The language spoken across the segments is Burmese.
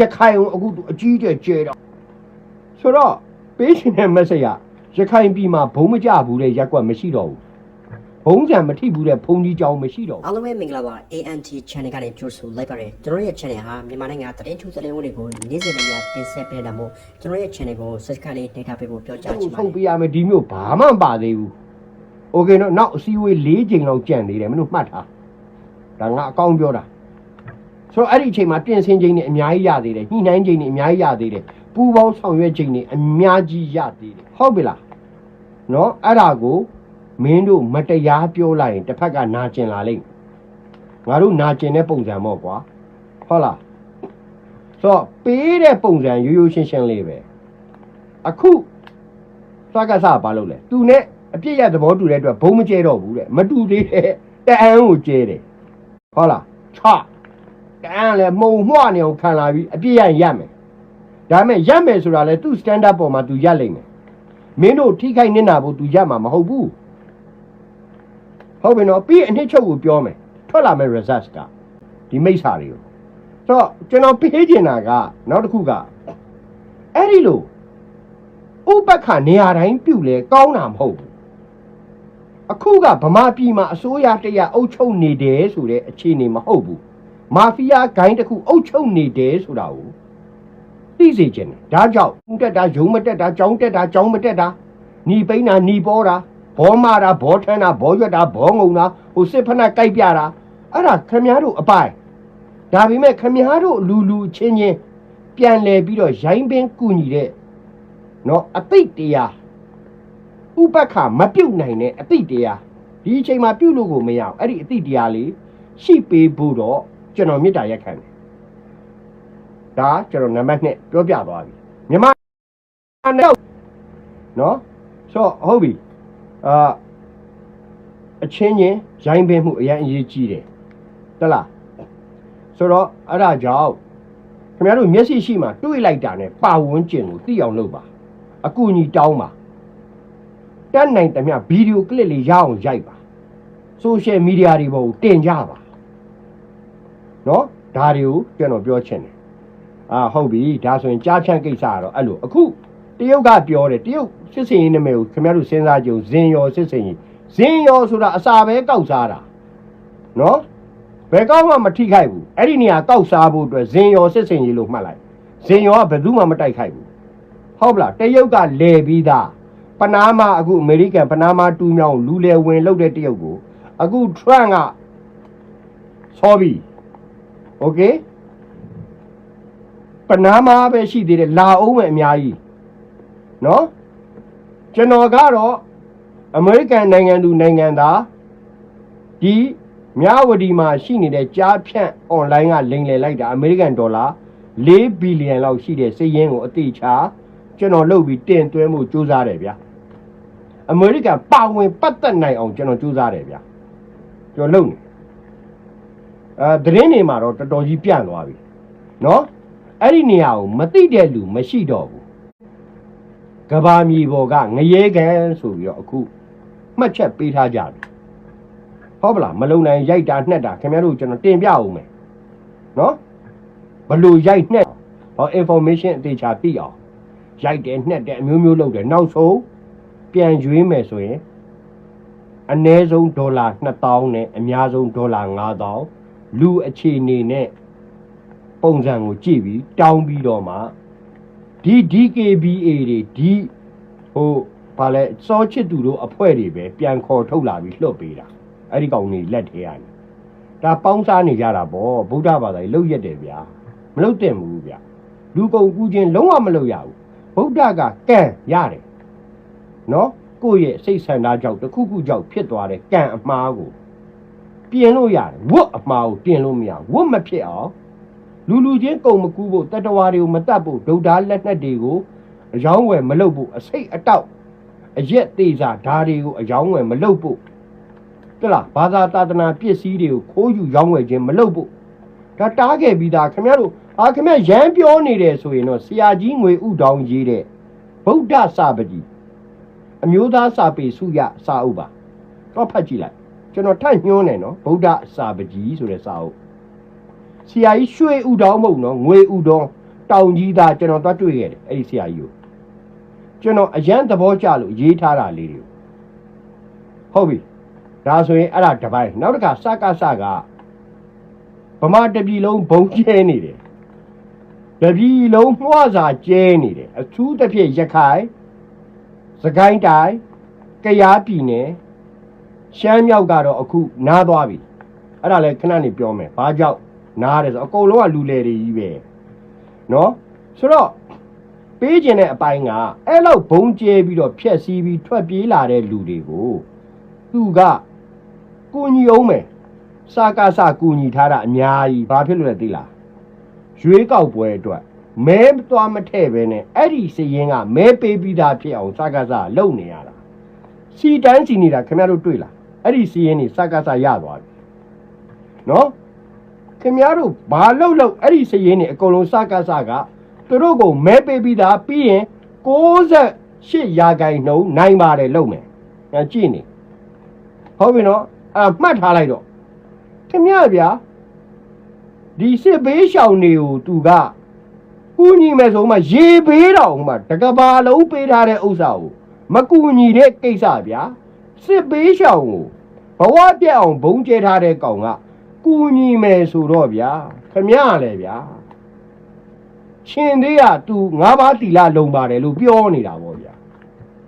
ရခိုင်ကိုအခုအကြီးကျယ်ကျယ်တော့ဆိုတော့ပေးရှင်တဲ့ message ကရခိုင်ပြည်မှာဘုံမကြဘူးတဲ့ရက်ကွက်မရှိတော့ဘူးဘုံကြံမထိဘူးတဲ့ဘုံကြီးကြောင်မရှိတော့အားလုံးပဲမင်္ဂလာပါ ANT channel ကနေကြိုဆိုလိုက်ပါတယ်ကျွန်တော်ရဲ့ channel ဟာမြန်မာနိုင်ငံသတင်းထူးသတင်းဝတွေကိုနေ့စဉ်နဲ့တင်ဆက်ပေးတာမို့ကျွန်တော်ရဲ့ channel ကို subscribe လေးနှိပ်ထားပေးဖို့ပြောချင်ပါတယ်ထုတ်ပေးရမယ်ဒီမျိုးဘာမှမပါသေးဘူး Okay နော်နောက်အစည်းအဝေး၄ချိန်လောက်ကြံနေတယ်မင်းတို့မှတ်ထားဒါငါအကောင်းပြောတာ ဆိုတော့အဲ့ဒီအချိန်မှာပြင်ဆင်ချိန်တွေအများကြီးရသေးတယ်ညှိနှိုင်းချိန်တွေအများကြီးရသေးတယ်ပူပေါင်းဆောင်ရွက်ချိန်တွေအများကြီးရသေးတယ်ဟုတ်ပြီလားနော်အဲ့ဒါကိုမင်းတို့မတရားပြောလိုက်ရင်တစ်ဖက်ကနာကျင်လာလိမ့်မယ်ငါတို့နာကျင်တဲ့ပုံစံမို့ကွာဟုတ်လားဆိုတော့ပေးတဲ့ပုံစံရိုးရိုးရှင်းရှင်းလေးပဲအခုစကားစားဘာလုပ်လဲသူနဲ့အပြစ်ရသဘောတူတဲ့အတွက်ဘုံမကျဲတော့ဘူးတဲ့မတူသေးတဲ့တအန်းကိုကျဲတယ်ဟုတ်လားချ တအန်းလည်းမှုံမှွနေအောင်ခံလာပြီးအပြစ်ရရင်ရမယ်ဒါပေမဲ့ရမယ်ဆိုတာလဲသူ standard ပေါ်မှာသူရလိမ့်မယ်မင်းတို့ထိခိုက်နေတာဖို့သူရမှာမဟုတ်ဘူးဟုတ်ပြီနော်ပြီးရင်အနှစ်ချုပ်ကိုပြောမယ်ထွက်လာမယ် result ကဒီမိစ္ဆာတွေကိုဆိုတော့ကျွန်တော်ပြေးချင်တာကနောက်တစ်ခုကအဲ့ဒီလိုဥပက္ခနေရာတိုင်းပြုတ်လဲကောင်းတာမဟုတ်ဘူးအခုကဗမာပြည်မှာအစိုးရတရားအုပ်ချုပ်နေတယ်ဆိုတဲ့အခြေအနေမဟုတ်ဘူး မာဖီးယားဂိုင်းတစ်ခုအုပ်ချုပ်နေတယ်ဆိုတာကိုသိစေချင်တယ်ဒါကြောင့်ဥတက်တာယုံမတက်တာကြောင်းတက်တာကြောင်းမတက်တာหนีပိန်းတာหนีပေါ်တာဘောမာတာဘောထမ်းတာဘောရွက်တာဘောငုံတာဟိုစစ်ဖက်နဲ့ကြိုက်ပြတာအဲ့ဒါခမည်းတော်အပိုင်ဒါပေမဲ့ခမည်းတော်လူလူချင်းချင်းပြန်လဲပြီးတော့ရိုင်းပင်ကူညီတဲ့ နော်အသိတရားဥပက္ခမပြုတ်နိုင်တဲ့အသိတရားဒီအချိန်မှာပြုတ်လို့ကိုမရအောင်အဲ့ဒီအသိတရားလေးရှိပေးဖို့တော့ ကျွန်တော်မေတ္တာရက်ခံတယ်ဒါကျွန်တော်နံပါတ်1ပြောပြသွားပြီမြန်မာနဲ့နော်ဆိုဟုတ်ပြီအာအချင်းချင်းရိုင်းပင်မှုအရင်အရေးကြီးတယ်တလားဆိုတော့အဲ့ဒါကြောင့်ခင်ဗျားတို့မျက်စိရှိမှတွေးလိုက်တာနဲ့ပါဝန်းကျင်ကိုသိအောင်လုပ်ပါအကူအညီတောင်းပါတက်နိုင်တမျှဗီဒီယိုကလစ်လေးရအောင်ရိုက်ပါဆိုရှယ်မီဒီယာတွေပေါ်ကိုတင်ကြပါ နော်ဒါတွေကိုကျွန်တော်ပြောချင်တယ်အာဟုတ်ပြီဒါဆိုရင်ကြားဖြန့်ကိစ္စကတော့အဲ့လိုအခုတရုတ်ကပြောတယ်တရုတ်စစ်စင်ရေးနာမည်ကိုခင်ဗျားတို့စဉ်းစားကြည့်ဇင်ယောစစ်စင်ရေးဇင်ယောဆိုတာအစာပဲကောက်စားတာနော်ဘယ်ကောက်မှမထိခိုက်ဘူးအဲ့ဒီနေရာကောက်စားဖို့အတွက်ဇင်ယောစစ်စင်ရေးလို့မှတ်လိုက်ဇင်ယောကဘယ်သူမှမတိုက်ခိုက်ဘူးဟုတ်ပလားတရုတ်ကလဲပြီးသားပနားမာအခုအမေရိကန်ပနားမာတူးမြောင်းလူလဲဝင်လုပ်တဲ့တရုတ်ကိုအခုထရန့်ကဆောပြီ โอเคပနားမာပဲရှိသေးတယ်လာအောင်ပဲအများကြီးเนาะကျွန်တော်ကတော့အမေရိကန်နိုင်ငံသူနိုင်ငံသားဒီမြဝတီမှာရှိနေတဲ့ကြားဖြန့်အွန်လိုင်းကလိမ်လည်လိုက်တာအမေရိကန်ဒေါ်လာ4ဘီလီယံလောက်ရှိတဲ့စိတ်ရင်းကိုအတိအချာ ကျွန်တော်လုပ်ပြီးတင်သွင်းမှုစူးစမ်းတယ်ဗျာအမေရိကန်ပါဝင်ပတ်သက်နိုင်အောင်ကျွန်တော်စူးစမ်းတယ်ဗျာကျွန်တော်လုပ်နေ အဲသတင်းတွေမှာတော့တော်တော်ကြီးပြန့်သွားပြီနော်အဲ့ဒီနေရာကိုမသိတဲ့လူမရှိတော့ဘူးကဘာမြေပေါ်ကငရဲကန်ဆိုပြီးတော့အခုမှတ်ချက်ပေးထားကြပြီဟုတ်ပလားမလုံနိုင်ရိုက်တာနှက်တာခင်ဗျားတို့ကျွန်တော်တင်ပြအောင်မယ်နော်ဘလို့ရိုက်နှက်ဟော information အသေးချာသိအောင်ရိုက်တယ်နှက်တယ်အမျိုးမျိုးလုပ်တယ်နောက်ဆုံးပြန်ရွေးမယ်ဆိုရင်အနည်းဆုံးဒေါ်လာ2000နဲ့အများဆုံးဒေါ်လာ9000 လူအခြေအနေနဲ့ပုံစံကိုကြည့်ပြီးတောင်းပြီးတော့မှဒီ DKBA တွေဒီဟိုဗာလဲစောချစ်သူတို့အဖွဲ့တွေပဲပြန်ခေါ်ထုတ်လာပြီးလွှတ်ပေးတာအဲ့ဒီကောင်တွေလက်ထဲရတယ်ဒါပေါင်းစားနေကြတာပေါ့ဗုဒ္ဓဘာသာကြီးလှုပ်ရက်တယ်ဗျာမလှုပ်တင်ဘူးဗျာလူကုန်ကူးခြင်းလုံးဝမလုပ်ရဘူးဗုဒ္ဓကကံရတယ်နော်ကိုယ့်ရဲ့စိတ်ဆန္ဒကြောင့်တစ်ခုခုကြောင့်ဖြစ်သွားတဲ့ကံအမှားကို ပြင်လို့ရတယ်ဝတ်အမှားကိုပြင်လို့မရဝတ်မဖြစ်အောင်လူလူချင်းကုံမကူးဖို့တတဝါတွေကိုမတတ်ဖို့ဒုဒ္ဓလက်နက်တွေကိုအယောင်းဝယ်မလုပ်ဖို့အစိတ်အတောက်အရက်သေးစားဓာတွေကိုအယောင်းဝယ်မလုပ်ဖို့တလားဘာသာတာသနာပစ္စည်းတွေကိုခိုးယူရောင်းဝယ်ခြင်းမလုပ်ဖို့ဒါတားခဲ့ပြီးသားခင်ဗျားတို့အာခင်ဗျားရမ်းပြောနေတယ်ဆိုရင်တော့ဆရာကြီးငွေဥတောင်ရေးတဲ့ဗုဒ္ဓစာပတိအမျိုးသားစာပေစုရစာအုပ်ပါတော့ဖတ်ကြည့်လိုက် ကျွန်တော်ထပ်ညွှန်းတယ်နော်ဗုဒ္ဓစာပတိဆိုတဲ့စာအုပ်ဆရာကြီးရွှေဥတောင်းမဟုတ်နော်ငွေဥတောင်းတောင်ကြီးသားကျွန်တော်သွားတွေ့ခဲ့တယ်အဲ့ဒီဆရာကြီးကိုကျွန်တော်အရန်သဘောကျလို့ရေးထားတာလေးတွေဟုတ်ပြီဒါဆိုရင်အဲ့ဒါတစ်ပိုင်းနောက်တစ်ခါစကစကဗမာတပြည်လုံးဘုံကျဲနေတယ်တပြည်လုံးမှွာစာကျဲနေတယ်အထူးသဖြင့်ရခိုင်စကိုင်းတိုင်းကယားပြည်နယ် ရှမ်းမြောက်ကတော့အခုနားသွားပြီအဲ့ဒါလည်းခဏနေပြောမယ်ဘာကြောင့်နားတယ်ဆိုအကုန်လုံးကလူလေတွေကြီးပဲနော်ဆိုတော့ပေးခြင်းတဲ့အပိုင်းကအဲ့လောက်ဘုံကျဲပြီးတော့ဖြက်စီးပြီးထွက်ပြေးလာတဲ့လူတွေကိုသူကကိုညီအောင်မယ်စကားစကူညီထားတာအများကြီးဘာဖြစ်လို့လဲသိလားရွေးကောက်ပွဲအတွက်မဲသွားမထည့်ပဲနဲ့အဲ့ဒီစရင်ကမဲပေးပြီးသားဖြစ်အောင်စကားစလုပ်နေရတာစီတန်းစီနေတာခင်ဗျားတို့တွေ့လား အဲ့ဒီစရင်နေစကားစရသွားပြီနော်ခင်ဗျားတို့ဘာလုပ်လို့အဲ့ဒီစရင်နေအကုန်လုံးစကားစကသူတို့ကိုမဲပေးပြီးသားပြီးရင်68ရာခိုင်နှုန်းနိုင်ပါတယ်လုပ်မယ်အဲကြည့်နေဟုတ်ပြီနော်အဲ့မှတ်ထားလိုက်တော့ခင်ဗျားဗျာဒီစစ်ဘေးရှောင်တွေကိုသူကကူညီမယ်ဆိုမှရေဘေးတော့မှတကဘာလုံးပေးထားတဲ့ဥစ္စာကိုမကူညီတဲ့ကိစ္စဗျာစစ်ဘေးရှောင်ကို ဘဝပြက်အောင်ဘုံကျဲထားတဲ့ကောင်ကကူညီမယ်ဆိုတော့ဗျာခင်ဗျားလည်းဗျာရှင်သေးက तू ငါးပါးတီလာလုံပါတယ်လို့ပြောနေတာပေါ့ဗျာ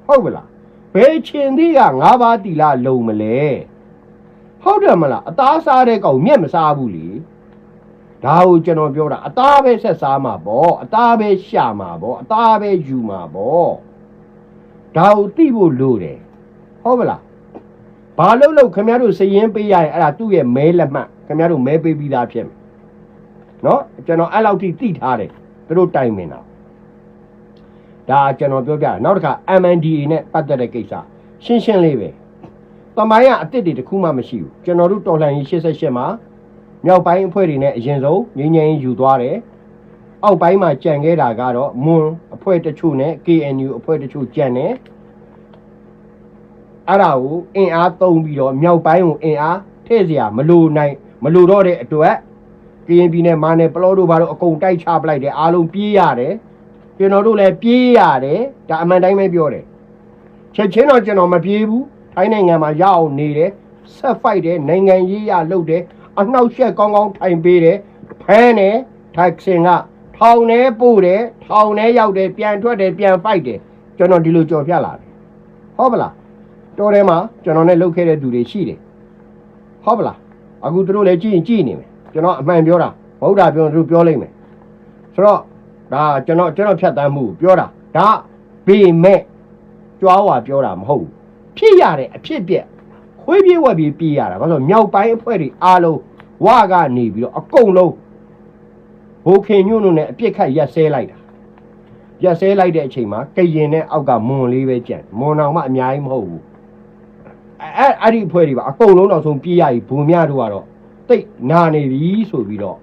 ဟုတ်ပလားဘယ်ရှင်သေးကငါးပါးတီလာလုံမလဲဟုတ်တယ်မလားအသားစားတဲ့ကောင်မျက်မစားဘူးလေဒါကိုကျွန်တော်ပြောတာအသားပဲဆက်စားမှာပေါ့အသားပဲရှာမှာပေါ့အသားပဲယူမှာပေါ့ဒါကိုသိဖို့လိုတယ်ဟုတ်ပလား ဘာလို့လို့ခင်ဗျားတို့စည်ရင်ပေးရရင်အဲ့ဒါသူ့ရဲ့မဲလက်မှတ်ခင်ဗျားတို့မဲပေးပြီးသားဖြစ်မယ်နော်ကျွန်တော်အဲ့လောက်ထိသိထားတယ်သူတို့တိုင်မင်တာဒါကျွန်တော်ပြောပြတယ်နောက်တစ်ခါ MNDA နဲ့ပတ်သက်တဲ့ကိစ္စရှင်းရှင်းလေးပဲတမိုင်းကအစ်စ်တွေတစ်ခုမှမရှိဘူးကျွန်တော်တို့တော်လှန်ရေး88မှာမြောက်ပိုင်းအဖွဲ့တွေနဲ့အရင်ဆုံးငင်းငင်းယူသွားတယ်အောက်ပိုင်းမှာကြံခဲ့တာကတော့မွန်အဖွဲ့တချို့နဲ့ KNU အဖွဲ့တချို့ကြံတယ် အဲ့ဒါကိုအင်အားသုံးပြီးတော့မြောက်ပိုင်းကိုအင်အားထည့်စရာမလိုနိုင်မလိုတော့တဲ့အတွက်ကရင်ပြည်နယ်မာနယ်ပလောတို့ဘာလို့အကုန်တိုက်ချပလိုက်တယ်အားလုံးပြေးရတယ်ကျွန်တော်တို့လည်းပြေးရတယ်ဒါအမှန်တိုင်းပဲပြောတယ်ချက်ချင်းတော့ကျွန်တော်မပြေးဘူးထိုင်းနိုင်ငံမှာရအောင်နေတယ်ဆက်ဖိုက်တယ်နိုင်ငံရေးရလုပ်တယ်အနှောက်ယှက်ကောင်းကောင်းထိုင်ပေးတယ်ဖမ်းတယ်ထိုက်စင်ကထောင်ထဲပို့တယ်ထောင်ထဲရောက်တယ်ပြန်ထွက်တယ်ပြန်ဖိုက်တယ်ကျွန်တော်ဒီလိုကြော်ပြလာတယ်ဟုတ်ပလား တော်ထဲမှာကျွန်တော်နဲ့လှုပ်ခဲ့တဲ့သူတွေရှိတယ်ဟုတ်ပလားအခုသူတို့လည်းကြည့်ရင်ကြည့်နေမယ်ကျွန်တော်အမှန်ပြောတာမဟုတ်တာပြောရင်သူတို့ပြောလိမ့်မယ်ဆိုတော့ဒါကျွန်တော်ကျွန်တော်ဖြတ်တန်းမှုကိုပြောတာဒါဘေမဲ့ကြွားဝါပြောတာမဟုတ်ဘူးဖြစ်ရတဲ့အဖြစ်ပြက်ခွေးပြေးဝက်ပြေးပြေးရတာဘာလို့မြောက်ပိုင်းအဖွဲ့တွေအားလုံးဝါကနေပြီးတော့အကုန်လုံးဘိုးခင်ညွန့်တို့နဲ့အပြစ်ခတ်ရက်ဆဲလိုက်တာရက်ဆဲလိုက်တဲ့အချိန်မှာကရင်နဲ့အောက်ကမွန်လေးပဲကြံမွန်အောင်မှအများကြီးမဟုတ်ဘူး အဲအဲ့အဲ့ဒီအဖွဲ့တွေပါအကုန်လုံးတော့ဆုံးပြေးရပြီဘုံမြတို့ကတော့တိတ်နာနေပြီဆိုပြီးတော့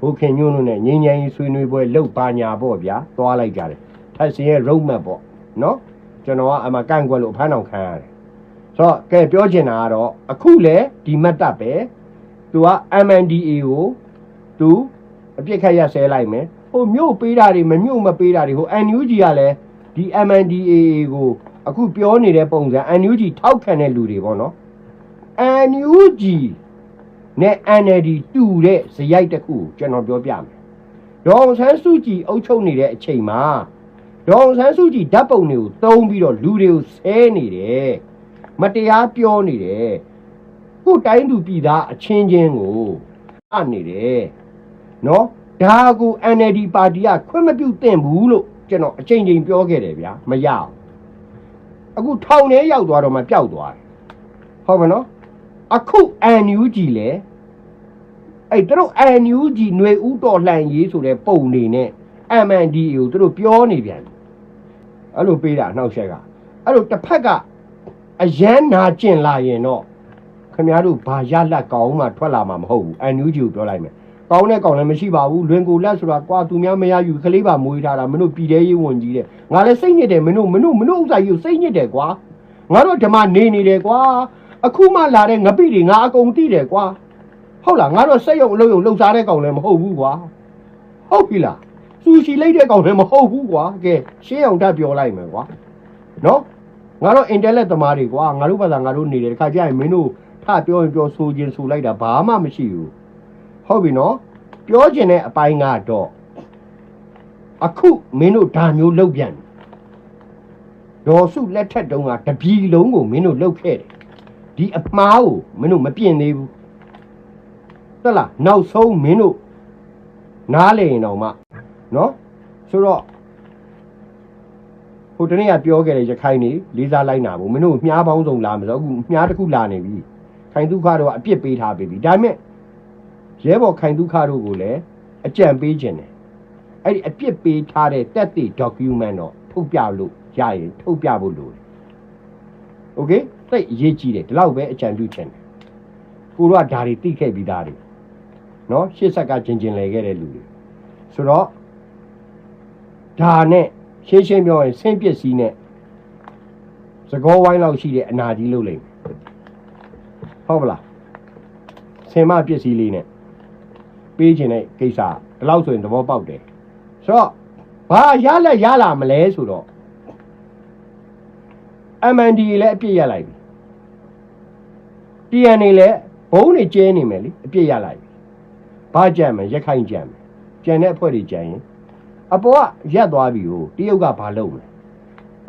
ဘိုးခင်ညွန့်တို့နဲ့ငင်းငင်းဆွေးနွေးပွဲလုပ်ပါညာပေါ့ဗျာသွားလိုက်ကြတယ်ထက်စင်ရဲ့ road map ပေါ့နော်ကျွန်တော်ကအမှကန့်ကွက်လို့အဖမ်းအောင်ခံရတယ်ဆိုတော့ကဲပြောချင်တာကတော့အခုလေဒီမတ်တပ်ပဲသူက MNDA ကိုသူအပြစ်ခတ်ရက်ဆဲလိုက်မယ်ဟိုမြို့ပေးတာတွေမမြို့မပေးတာတွေဟို NUG ကလည်းဒီ MNDA ကို အခုပြောနေတဲ့ပုံစံ NUG ထောက်ခံတဲ့လူတွေပေါ့နော် NUG နဲ့ NLD တူတဲ့ဇယိုက်တစ်ခုကိုကျွန်တော်ပြောပြမယ်ဒေါအောင်ဆန်းစုကြည်အုပ်ချုပ်နေတဲ့အချိန်မှာဒေါအောင်ဆန်းစုကြည်ဓာတ်ပုံတွေကိုတုံးပြီးတော့လူတွေကိုဆဲနေတယ်မတရားပြောနေတယ်ကိုယ်တိုင်းသူပြည်သားအချင်းချင်းကိုအနေတယ်နော်ဒါကို NLD ပါတီကခွင့်မပြုသင့်ဘူးလို့ကျွန်တော်အချိန်ချင်းပြောခဲ့တယ်ဗျာမရအောင် အခုထောင်ထဲရောက်သွားတော့မှပျောက်သွားတယ်ဟုတ်မနော်အခု NUG လဲအဲ့သူတို့ NUG ຫນွေဥတော်လှန်ရေးဆိုတဲ့ပုံနေနဲ့ MND ကိုသူတို့ပြောနေပြန်တယ်အဲ့လိုပေးတာနှောက်ရက်ကအဲ့လိုတစ်ဖက်ကအရန်နာကျင်လာရင်တော့ခင်ဗျားတို့ဘာရလက်ကောင်းမှထွက်လာမှာမဟုတ်ဘူး NUG ကိုပြောလိုက်မယ် ကောင်းတဲ့ကောင်လည်းမရှိပါဘူးလွင်ကိုလက်ဆိုတာကွာသူများမရယူကလေးပါမွေးထားတာမင်းတို့ပြည်သေးရေးဝန်ကြီးတဲ့ငါလည်းစိတ်ညစ်တယ်မင်းတို့မင်းတို့မင်းတို့ဥစ္စာကြီးကိုစိတ်ညစ်တယ်ကွာငါတို့ဓမ္မနေနေတယ်ကွာအခုမှလာတဲ့ငပိတွေငါအကုန်သိတယ်ကွာဟုတ်လားငါတော့စက်ရုံအလုပ်ရုံလှုပ်ရှားတဲ့ကောင်လည်းမဟုတ်ဘူးကွာဟုတ်ပြီလားစူရှီလိုက်တဲ့ကောင်လည်းမဟုတ်ဘူးကွာကဲရှင်းအောင်တတ်ပြောလိုက်မယ်ကွာနော်ငါတို့အင်တယ်လက်သမားတွေကွာငါတို့ဘာသာငါတို့နေတယ်တခါကျရင်မင်းတို့ထပြောရင်ပြောဆိုခြင်းဆိုလိုက်တာဘာမှမရှိဘူး ဟုတ်ပြီနော်ပြောခြင်းတဲ့အပိုင်းကတော့အခုမင်းတို့ဒါမျိုးလုပ်ပြန်တယ်ဒေါ်စုလက်ထက်တုန်းကတပြီလုံးကိုမင်းတို့လှုပ်ခဲ့တယ်ဒီအမှားကိုမင်းတို့မပြင်သေးဘူးတက်လားနောက်ဆုံးမင်းတို့နားလေရင်တော့မှနော်ဆိုတော့ဟိုတနေ့ကပြောခဲ့တဲ့ရခိုင်နေလေးစားလိုက်နာဘူးမင်းတို့မြားပေါင်းစုံလာမလို့အခုမြားတစ်ခုလာနေပြီခိုင်ဒုက္ခတော့အပြစ်ပေးထားပြီဒါပေမဲ့ ရဲဘော်ခိုင်ဒုက္ခတို့ကိုလည်းအကြံပေးခြင်းတယ်အဲ့ဒီအပြစ်ပေးထားတဲ့တက်သည့် document တော့ထုတ်ပြလို့ရရင်ထုတ်ပြဖို့လိုတယ် okay သိအရေးကြီးတယ်ဒီလောက်ပဲအကြံပြုခြင်းတယ်ကိုတို့ကဓာရီတိခဲ့ပြီးသားတွေနော်ရှေ့ဆက်ကကျင်ကျင်လဲခဲ့တဲ့လူတွေဆိုတော့ဒါနဲ့ရှင်းရှင်းပြောရင်ဆင်းပစ္စည်းနဲ့သကောဝိုင်းလောက်ရှိတဲ့အနာကြီးလုပ်လိမ့်မယ်ဟုတ်ပလားဆင်မပစ္စည်းလေးနဲ့ ပေးခြင်းတဲ့ကိစ္စဒီလောက်ဆိုရင်သဘောပေါက်တယ်ဆိုတော့ဘာရလက်ရလာမလဲဆိုတော့ MND လည်းအပြစ်ရလိုက်ပြီ TNA လည်းဘုံနေကျဲနေမယ်လေအပြစ်ရလိုက်ပြီဘာကြံမယ်ရက်ခိုင်းကြံမယ်ကြံတဲ့အဖွဲ့တွေကြံရင်အပေါ်ကရက်သွားပြီဟိုတရုတ်ကဘာလုပ်မလဲ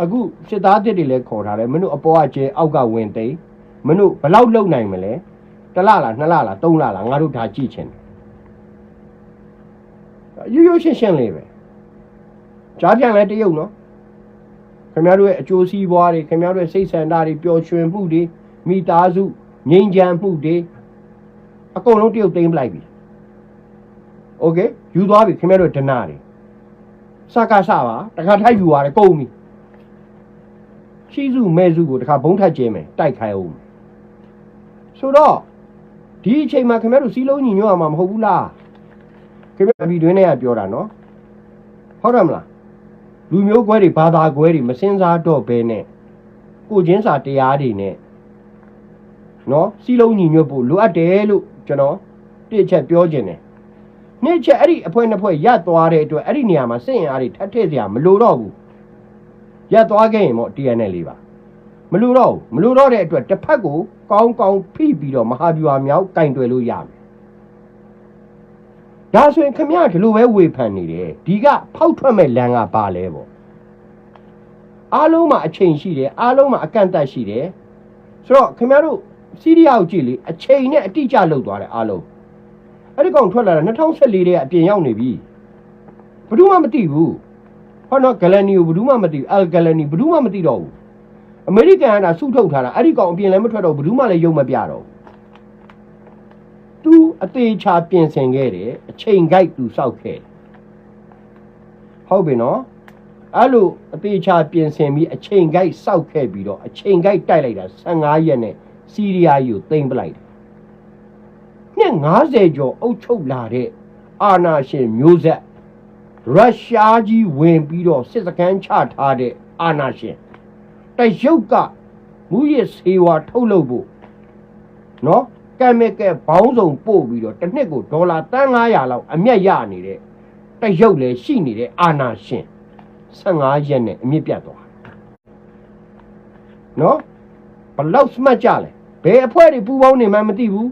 အခုစစ်သားတစ်တွေလည်းခေါ်ထားတယ်မင်းတို့အပေါ်ကကျဲအောက်ကဝင်သိမ်းမင်းတို့ဘယ်လောက်လုံနိုင်မလဲတစ်လလားနှစ်လလားသုံးလလားငါတို့ဒါကြည့်ချင်တယ် ရိုးရိုးရှင်းရှင်းလေးပဲကြားပြန်လဲတရုတ်နော်ခင်ဗျားတို့ရဲ့အကျိုးစီးပွားတွေခင်ဗျားတို့ရဲ့စိတ်ဆန္ဒတွေပျော်ရွှင်မှုတွေမိသားစုငြိမ်းချမ်းမှုတွေအကုန်လုံးတရုတ်သိမ်းပလိုက်ပြီ โอเคယူသွားပြီခင်ဗျားတို့ဒနာတွေစကားစပါတခါထိုက်ယူရတယ်ကုန်ပြီရှိစုမဲစုကိုတခါဘုံထက်ကျင်းမယ်တိုက်ခိုင်းအောင်ဆိုတော့ဒီအချိန်မှာခင်ဗျားတို့စီလုံးညီညွတ်အောင်မဟုတ်ဘူးလား ခင်ဗျားဒီတွင်းထဲကပြောတာနော်ဟုတ်တယ်မလားလူမျိုးကွဲတွေဘာသာကွဲတွေမစင်စားတော့ဘဲနဲ့ကိုချင်းစာတရားတွေနဲ့နော်စီလုံးညီညွတ်ဖို့လိုအပ်တယ်လို့ကျွန်တော်တစ်ချက်ပြောခြင်းတယ်နေ့ချက်အဲ့ဒီအဖွဲနှစ်ဖွဲရပ်သွားတဲ့အတွက်အဲ့ဒီနေရာမှာစစ်ရင်အားတွေထပ်ထည့်စရာမလိုတော့ဘူးရပ်သွားခဲ့ရင်ပေါ့ TNL လေးပါမလိုတော့ဘူးမလိုတော့တဲ့အတွက်တစ်ဖက်ကိုကောင်းကောင်းဖိပြီးတော့မဟာဗျူဟာမြောက်ကင်တွယ်လို့ရမယ် ဒါဆိုရင်ခမရဒီလိုပဲဝေဖန်နေတယ်ဒီကဖောက်ထွက်မဲ့လမ်းကပါလဲပေါ့အားလုံးမှာအချိန်ရှိတယ်အားလုံးမှာအကန့်အသတ်ရှိတယ်ဆိုတော့ခမရတို့စီးရီးယားကိုကြည့်လေအချိန်နဲ့အတိအကျလောက်သွားတယ်အားလုံးအဲ့ဒီကောင်ထွက်လာတာ2014တည်းကအပြင်ရောက်နေပြီဘယ်သူမှမသိဘူးဟောတော့ဂလန်နီကိုဘယ်သူမှမသိဘူးအယ်ဂလန်နီဘယ်သူမှမသိတော့ဘူးအမေရိကန်ကဒါစုထုတ်ထားတာအဲ့ဒီကောင်အပြင်လည်းမထွက်တော့ဘူးဘယ်သူမှလည်းယုံမပြတော့ဘူး သူအသေးချာပြင်ဆင်ခဲ့တယ်အချိန်ကြိုက်သူစောက်ခဲ့တယ်ဟုတ်ပြီနော်အဲ့လိုအသေးချာပြင်ဆင်ပြီးအချိန်ကြိုက်စောက်ခဲ့ပြီးတော့အချိန်ကြိုက်တိုက်လိုက်တာ15ရက်နဲ့စီးရီးယားကြီးကိုသိမ်းပလိုက်တယ်နှစ်90ကျော်အုပ်ချုပ်လာတဲ့အာနာရှင်မျိုးဆက်ရုရှားကြီးဝင်ပြီးတော့စစ်စခန်းချထားတဲ့အာနာရှင်တရုတ်ကမူရစ်ဆေးဝါးထုတ်လုပ်ဖို့နော် ကဲမီကယ်ဘောင်းစုံပို့ပြီးတော့တစ်နှစ်ကိုဒေါ်လာတန်း900လောက်အမျက်ရနေတဲ့တရုတ်လည်းရှိနေတဲ့အာနာရှင်15ရက်နဲ့အမြင့်ပြတ်သွားနော်ဘလောက်စမှတ်ကြလဲဘယ်အဖွဲ့တွေပူပေါင်းနေမှန်းမသိဘူး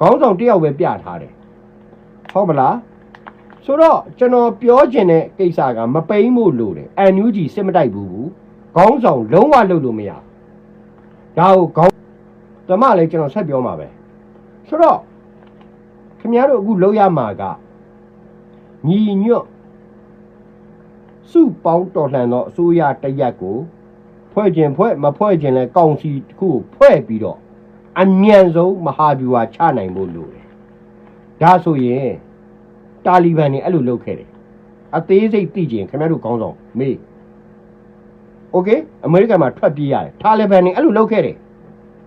ခေါင်းဆောင်တစ်ယောက်ပဲပြထားတယ်ဟုတ်မလားဆိုတော့ကျွန်တော်ပြောချင်တဲ့ကိစ္စကမပိန်းဖို့လိုတယ် NUG စစ်မတိုက်ဘူးဘူးခေါင်းဆောင်လုံးဝလုပ်လို့မရဒါကိုခေါင်းဓမ္မလည်းကျွန်တော်ဆက်ပြောမှာပဲ ဆိုတော့ခင်ဗျားတို့အခုလုပ်ရမှာကညီညွတ်စုပေါင်းတော်လှန်သောအစိုးရတစ်ရက်ကိုဖွဲ့ခြင်းဖွဲ့မဖွဲ့ခြင်းလဲကောင်စီတစ်ခုကိုဖွဲ့ပြီးတော့အမြန်ဆုံးမဟာဗျူဟာချနိုင်ဖို့လိုတယ်။ဒါဆိုရင်တာလီဘန်တွေအဲ့လိုလုပ်ခဲ့တယ်။အသေးစိတ်သိချင်ခင်ဗျားတို့ကောင်းဆောင်မေး။ Okay အမေရိကန်မှာထွက်ပြေးရတယ်။တာလီဘန်တွေအဲ့လိုလုပ်ခဲ့တယ်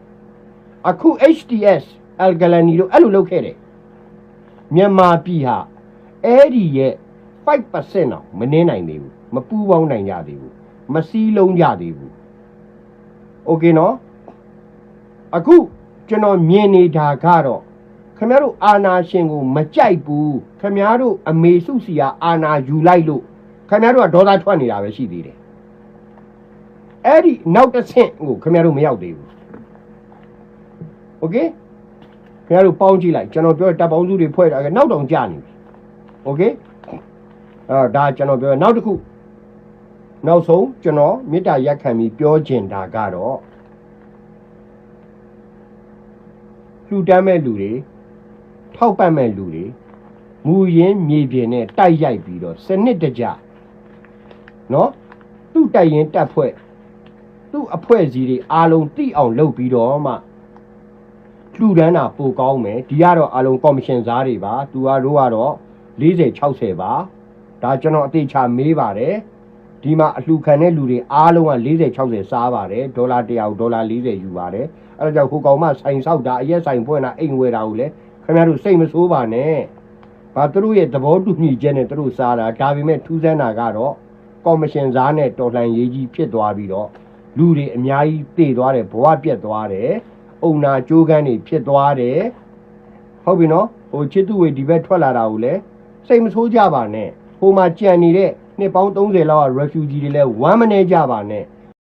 ။အခု HTS အယ်ဂလနီတို့အဲ့လိုလုပ်ခဲ့တယ်။မြန်မာပြည်ဟာအဲ့ဒီရဲ့5%တော့မနှင်းနိုင်သေးဘူး။မပူးပေါင်းနိုင်ကြသေးဘူး။မစည်းလုံးကြသေးဘူး။ Okay နော် အခုကျွန်တော်မြင်နေတာကတော့ခ ခင်ဗျားတို့အာနာရှင်ကိုမကြိုက်ဘူးခင်ဗျားတို့အမေစုစီကအာနာယူလိုက်လို့ခင်ဗျားတို့ကဒေါသထွက်နေတာပဲရှိသေးတယ်အဲ့ဒီနောက်တစ်ဆင့်ကိုခင်ဗျားတို့မရောက်သေးဘူးโอเค ခင်ဗျားတို့ပေါင်းကြည့်လိုက်ကျွန်တော်ပြောတဲ့တပ်ပေါင်းစုတွေဖွဲ့တာကနောက်တောင်ကြာနေပြီโอเคအာဒါကျွန်တော်ပြောတဲ့နောက်တစ်ခုနောက်ဆုံးကျွန်တော်မေတ္တာရက်ခံပြီးပြောချင်တာကတော့လှူဒန်းမဲ့လူတွေထောက်ပံ့မဲ့လူတွေမူရင်းမြေပြင်နဲ့တိုက်ရိုက်ပြီးတော့စနစ်တကျနော်သူ့တိုက်ရင်တက်ဖွဲ့သူ့အဖွဲ့အစည်းတွေအားလုံးသိအောင်လုပ်ပြီးတော့မှ လှူဒန်းတာပိုကောင်းမယ်ဒီကတော့အားလုံးကော်မရှင်သားတွေပါသူကတို့ကတော့40 60ပါဒါကျွန်တော်အသေးချာမေးပါတယ်ဒီမှာအလှူခံတဲ့လူတွေအားလုံးက40 60စားပါတယ်ဒေါ်လာ100ဒေါ်လာ40ယူပါတယ်အဲဒါကြောင့်ဟိုကောင်မှဆိုင်ဆောက်တာအရက်ဆိုင်ဖွင့်တာအိမ်ဝယ်တာကိုလည်းခင်ဗျားတို့စိတ်မဆိုးပါနဲ့ဘာသူတို့ရဲ့သဘောတူညီချက်နဲ့သူတို့စားတာဒါပေမဲ့ထူးဆန်းတာကတော့ကော်မရှင်သားနဲ့တော်လှန်ရေးကြီးဖြစ်သွားပြီးတော့လူတွေအများကြီးတည်သွားတယ်ဘဝပြတ်သွားတယ် အုံနာကြိုးကန်းတွေဖြစ်သွားတယ်ဟုတ်ပြီနော်ဟိုချစ်သူဝေဒီဘက်ထွက်လာတာကိုလည်းစိတ်မဆိုးကြပါနဲ့ဟိုမှာကြံနေတဲ့နှစ်ပေါင်း30လောက်က refugee တွေလည်းဝမ်းမနေကြပါနဲ့